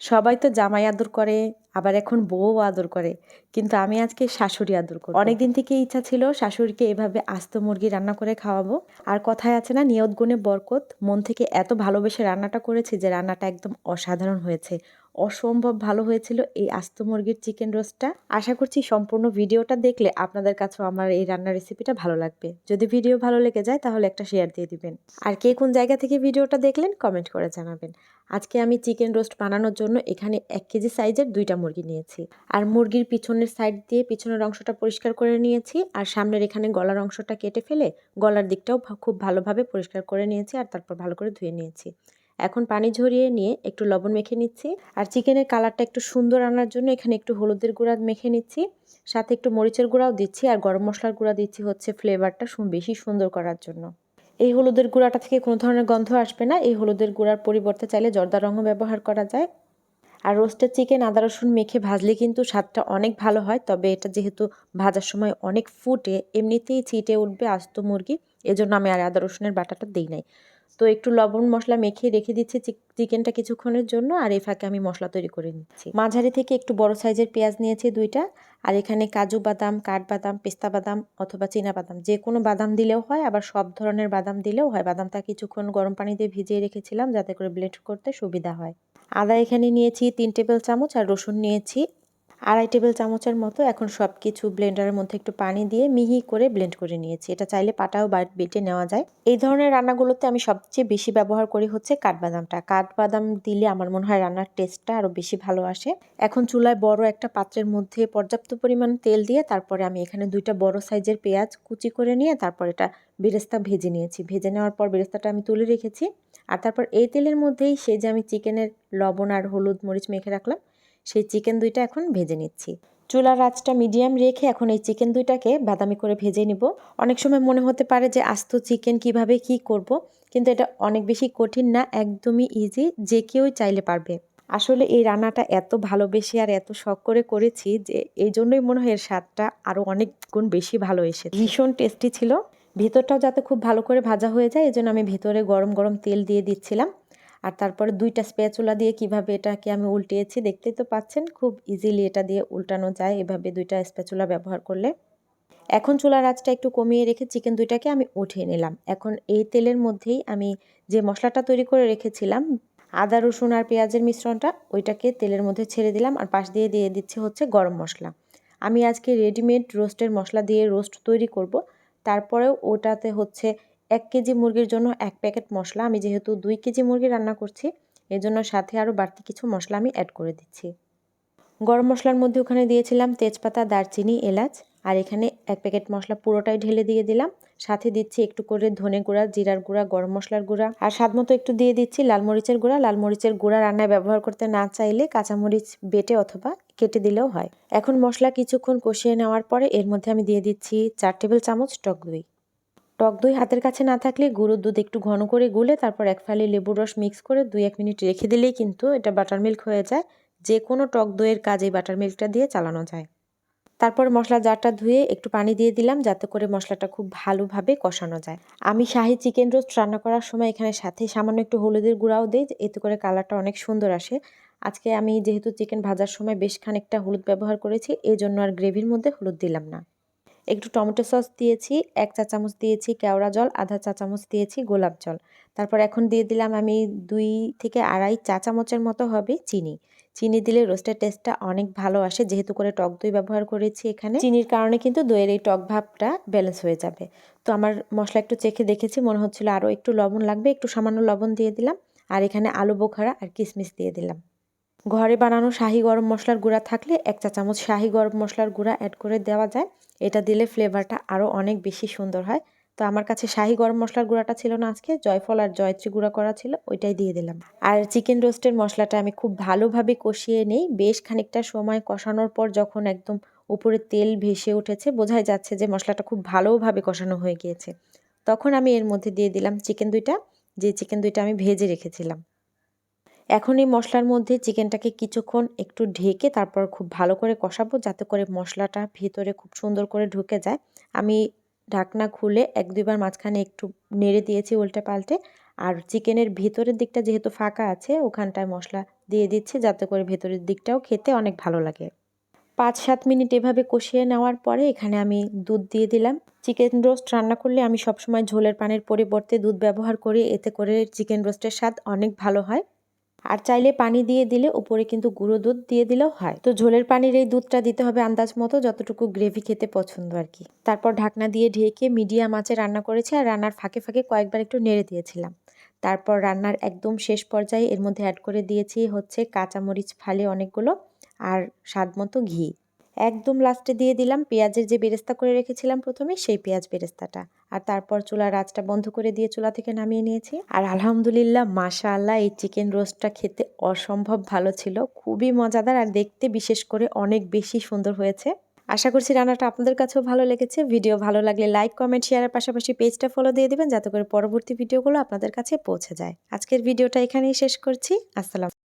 সবাই তো জামাই আদর করে আবার এখন বউ আদর করে। কিন্তু আমি আজকে শাশুড়ি আদর করি অনেক দিন থেকে ইচ্ছা ছিল শাশুড়িকে এভাবে আস্ত মুরগি রান্না করে খাওয়াবো। আর কথায় আছে না নিয়ত গুণে বরকত। মন থেকে এত ভালোবেসে রান্নাটা করেছি যে রান্নাটা একদম অসাধারণ হয়েছে। অসম্ভব ভালো হয়েছিল এই আস্ত মুরগির চিকেন রোস্টটা। আশা করছি সম্পূর্ণ ভিডিওটা দেখলে আপনাদের কাছেও আমার এই রান্নার রেসিপিটা ভালো লাগবে। যদি ভিডিও ভালো লেগে যায় তাহলে একটা শেয়ার দিয়ে দিবেন। আর কে কোন জায়গা থেকে ভিডিওটা দেখলেন কমেন্ট করে জানাবেন। আজকে আমি চিকেন রোস্ট বানানোর জন্য এখানে এক কেজি সাইজের দুইটা মুরগি নিয়েছি। আর মুরগির পিছনের সাইড দিয়ে পিছনের অংশটা পরিষ্কার করে নিয়েছি। আর সামনের এখানে গলার অংশটা কেটে ফেলে গলার দিকটাও খুব ভালোভাবে পরিষ্কার করে নিয়েছি আর তারপর ভালো করে ধুয়ে নিয়েছি। এখন পানি ঝরিয়ে নিয়ে একটু লবণ মেখে নিচ্ছি। আর চিকেনের কালারটা একটু সুন্দর আনার জন্য এখানে একটু হলুদের গুঁড়া মেখে নিচ্ছি। সাথে একটু মরিচের গুঁড়াও দিচ্ছি আর গরম মশলার গুঁড়া দিচ্ছি হচ্ছে ফ্লেভারটা বেশি সুন্দর করার জন্য। এই হলুদের গুঁড়াটা থেকে কোনো ধরনের গন্ধ আসবে না। এই হলুদের গুঁড়ার পরিবর্তে চাইলে জর্দা রঙও ব্যবহার করা যায়। আর রোস্টেড চিকেন আদা রসুন মেখে ভাজলে কিন্তু স্বাদটা অনেক ভালো হয়। তবে এটা যেহেতু ভাজার সময় অনেক ফুটে, এমনিতেই ছিটে উঠবে আস্ত মুরগি। এজন্য আমি আর আদা রসুনের বাটাটা দিই নাই। তো একটু লবণ মশলা মেখে রেখে দিচ্ছি চিকেনটা কিছুক্ষণের জন্য আর এই ফাঁকে আমি মশলা তৈরি করে নিচ্ছি। মাঝারি থেকে একটু বড় সাইজের পেঁয়াজ নিয়েছি দুইটা। আর এখানে কাজু বাদাম, কাঠবাদাম, পেস্তা বাদাম অথবা চীনা বাদাম, যে কোনো বাদাম দিলেও হয়, আবার সব ধরনের বাদাম দিলেও হয়। বাদামটা কিছুক্ষণ গরম পানি দিয়ে ভিজিয়ে রেখেছিলাম যাতে করে ব্লেন্ড করতে সুবিধা হয়। আদা এখানে নিয়েছি তিন টেবিল চামচ আর রসুন নিয়েছি আড়াই টেবিল চামচের মতো এখন সব কিছু ব্লেন্ডারের মধ্যে একটু পানি দিয়ে মিহি করে ব্লেন্ড করে নিয়েছি। এটা চাইলে পাটাও বেটে নেওয়া যায়। এই ধরনের রান্নাগুলোতে আমি সবচেয়ে বেশি ব্যবহার করি হচ্ছে কাঠবাদামটা। কাঠবাদাম দিলে আমার মনে হয় রান্নার টেস্টটা আরও বেশি ভালো আসে। এখন চুলায় বড় একটা পাত্রের মধ্যে পর্যাপ্ত পরিমাণ তেল দিয়ে তারপরে আমি এখানে দুইটা বড় সাইজের পেঁয়াজ কুচি করে নিয়ে তারপর এটা বেরেস্তা ভেজে নিয়েছি। ভেজে নেওয়ার পর বেরেস্তাটা আমি তুলে রেখেছি। আর তারপর এই তেলের মধ্যেই সেই যে আমি চিকেনের লবণ আর হলুদ মরিচ মেখে রাখলাম সেই চিকেন দুইটা এখন ভেজে নিচ্ছি। চুলার আঁচটা মিডিয়াম রেখে এখন এই চিকেন দুইটাকে বাদামি করে ভেজে নিব। অনেক সময় মনে হতে পারে যে, আস্ত চিকেন কীভাবে কি করব। কিন্তু এটা অনেক বেশি কঠিন না, একদমই ইজি যে কেউই চাইলে পারবে। আসলে এই রান্নাটা এত ভালোবেসে আর এত শখ করে করেছি যে, এই জন্যই মনে হয় এর স্বাদটা আরও অনেক গুণ বেশি ভালো এসে ভীষণ টেস্টি ছিল। ভেতরটাও যাতে খুব ভালো করে ভাজা হয়ে যায় এই জন্য আমি ভেতরে গরম গরম তেল দিয়ে দিচ্ছিলাম। আর তারপরে দুইটা স্প্যাচুলা দিয়ে কীভাবে এটাকে আমি উল্টিয়েছি দেখতেই তো পাচ্ছেন, খুব ইজিলি এটা দিয়ে উল্টানো যায় এভাবে দুইটা স্প্যাচুলা ব্যবহার করলে। এখন চুলার আঁচটা একটু কমিয়ে রেখে চিকেন দুইটাকে আমি উঠিয়ে নিলাম। এখন এই তেলের মধ্যেই আমি যে মশলাটা তৈরি করে রেখেছিলাম, আদা, রসুন আর পেঁয়াজের মিশ্রণটা, ওইটাকে তেলের মধ্যে ছেড়ে দিলাম আর পাশ দিয়ে দিয়ে দিচ্ছে হচ্ছে গরম মশলা। আমি আজকে রেডিমেড রোস্টের মশলা দিয়ে রোস্ট তৈরি করব, তারপরেও ওটাতে হচ্ছে এক কেজি মুরগির জন্য এক প্যাকেট মশলা। আমি যেহেতু দুই কেজি মুরগি রান্না করছি, এজন্য সাথে আরও বাড়তি কিছু মশলা আমি অ্যাড করে দিচ্ছি। গরম মশলার মধ্যে ওখানে দিয়েছিলাম তেজপাতা, দারচিনি, এলাচ, আর এখানে এক প্যাকেট মশলা পুরোটাই ঢেলে দিয়ে দিলাম। সাথে দিচ্ছি একটু করে ধনে গুঁড়া, জিরার গুঁড়া, গরম মশলার গুঁড়া, আর স্বাদ মতো একটু দিয়ে দিচ্ছি লাল মরিচের গুঁড়া। লাল মরিচের গুঁড়া রান্নায় ব্যবহার করতে না চাইলে কাঁচামরিচ বেটে অথবা কেটে দিলেও হয়। এখন মশলা কিছুক্ষণ কষিয়ে নেওয়ার পরে এর মধ্যে আমি দিয়ে দিচ্ছি চার টেবিল চামচ টক দই। টক দই হাতের কাছে না থাকলে গুঁড়োর দুধ একটু ঘন করে গুলে তারপর এক ফালি লেবুর রস মিক্স করে দুই এক মিনিট রেখে দিলেই কিন্তু এটা বাটার মিল্ক হয়ে যায়। যে কোনো টক দইয়ের কাজে বাটার মিল্কটা দিয়ে চালানো যায়। তারপর মশলা জারটা ধুয়ে একটু পানি দিয়ে দিলাম যাতে করে মশলাটা খুব ভালোভাবে কষানো যায়। আমি শাহি চিকেন রোস্ট রান্না করার সময় এখানে সাথে সামান্য একটু হলুদের গুঁড়াও দিই, এতে করে কালারটা অনেক সুন্দর আসে। আজকে আমি যেহেতু চিকেন ভাজার সময় বেশ খানিকটা হলুদ ব্যবহার করেছি এই জন্য আর গ্রেভির মধ্যে হলুদ দিলাম না। একটু টমেটো সস দিয়েছি, এক চা চামচ দিয়েছি কেওড়া জল, আধা চা চামচ দিয়েছি গোলাপ জল। তারপর এখন দিয়ে দিলাম আমি দুই থেকে আড়াই চা চামচের মতো হবে চিনি। চিনি দিলে রোস্টের টেস্টটা অনেক ভালো আসে, যেহেতু করে টক দই ব্যবহার করেছি এখানে। চিনির কারণে কিন্তু দইয়ের এই টক ভাবটা ব্যালেন্স হয়ে যাবে। তো আমার মশলা একটু চেখে দেখেছি, মনে হচ্ছিল আরও একটু লবণ লাগবে, একটু সামান্য লবণ দিয়ে দিলাম। আর এখানে আলু বোখারা আর কিশমিশ দিয়ে দিলাম। ঘরে বানানো শাহি গরম মশলার গুঁড়া থাকলে এক চা চামচ শাহি গরম মশলার গুঁড়া অ্যাড করে দেওয়া যায়। এটা দিলে ফ্লেভারটা আরও অনেক বেশি সুন্দর হয়। তো আমার কাছে শাহি গরম মশলার গুঁড়াটা ছিল না আজকে, জয়ফল আর জয়ত্রী গুঁড়া করা ছিল, ওইটাই দিয়ে দিলাম। আর চিকেন রোস্টের মশলাটা আমি খুব ভালোভাবে কষিয়ে নেই। বেশ খানিকটা সময় কষানোর পর যখন একদম উপরে তেল ভেসে উঠেছে, বোঝাই যাচ্ছে যে মশলাটা খুব ভালোভাবে কষানো হয়ে গিয়েছে। তখন আমি এর মধ্যে দিয়ে দিলাম চিকেন দুইটা, যে চিকেন দুইটা আমি ভেজে রেখেছিলাম। এখন এই মশলার মধ্যে চিকেনটাকে কিছুক্ষণ একটু ঢেকে তারপর খুব ভালো করে কষাবো, যাতে করে মশলাটা ভিতরে খুব সুন্দর করে ঢুকে যায়। আমি ঢাকনা খুলে এক দুইবার মাঝখানে একটু নেড়ে দিয়েছি উল্টে পাল্টে। আর চিকেনের ভিতরের দিকটা যেহেতু ফাঁকা আছে, ওখানটায় মশলা দিয়ে দিচ্ছি যাতে করে ভেতরের দিকটাও খেতে অনেক ভালো লাগে। পাঁচ সাত মিনিট এভাবে কষিয়ে নেওয়ার পরে এখানে আমি দুধ দিয়ে দিলাম। চিকেন রোস্ট রান্না করলে আমি সবসময় ঝোলের পানের পরিবর্তে দুধ ব্যবহার করি, এতে করে চিকেন রোস্টের স্বাদ অনেক ভালো হয়। আর চাইলে পানি দিয়ে দিলে উপরে কিন্তু গুঁড়ো দুধ দিয়ে দিলেও হয়। তো ঝোলের পানির এই দুধটা দিতে হবে আন্দাজ মতো, যতটুকু গ্রেভি খেতে পছন্দ আর কি। তারপর ঢাকনা দিয়ে ঢেকে মিডিয়াম আঁচে রান্না করেছি আর রান্নার ফাঁকে ফাঁকে কয়েকবার একটু নেড়ে দিয়েছিলাম। তারপর রান্নার একদম শেষ পর্যায়ে এর মধ্যে অ্যাড করে দিয়েছি হচ্ছে কাঁচামরিচ ফালে অনেকগুলো আর স্বাদ মতো ঘি। একদম লাস্টে দিয়ে দিলাম। পেঁয়াজের যে বেরেস্তা করে রেখেছিলাম প্রথমে, সেই পেঁয়াজ বেরেস্তাটা। আর তারপর চুলার আঁচটা বন্ধ করে দিয়ে চুলা থেকে নামিয়ে নিয়েছি। আর আলহামদুলিল্লাহ মাশা আল্লাহ এই চিকেন রোস্টটা খেতে অসম্ভব ভালো ছিল। খুবই মজাদার আর দেখতে বিশেষ করে অনেক বেশি সুন্দর হয়েছে। আশা করছি রান্নাটা আপনাদের কাছেও ভালো লেগেছে। ভিডিও ভালো লাগলে লাইক, কমেন্ট শেয়ারের পাশাপাশি পেজটা ফলো দিয়ে দেবেন যাতে করে পরবর্তী ভিডিওগুলো আপনাদের কাছে পৌঁছে যায়। আজকের ভিডিওটা এখানেই শেষ করছি। আসসালাম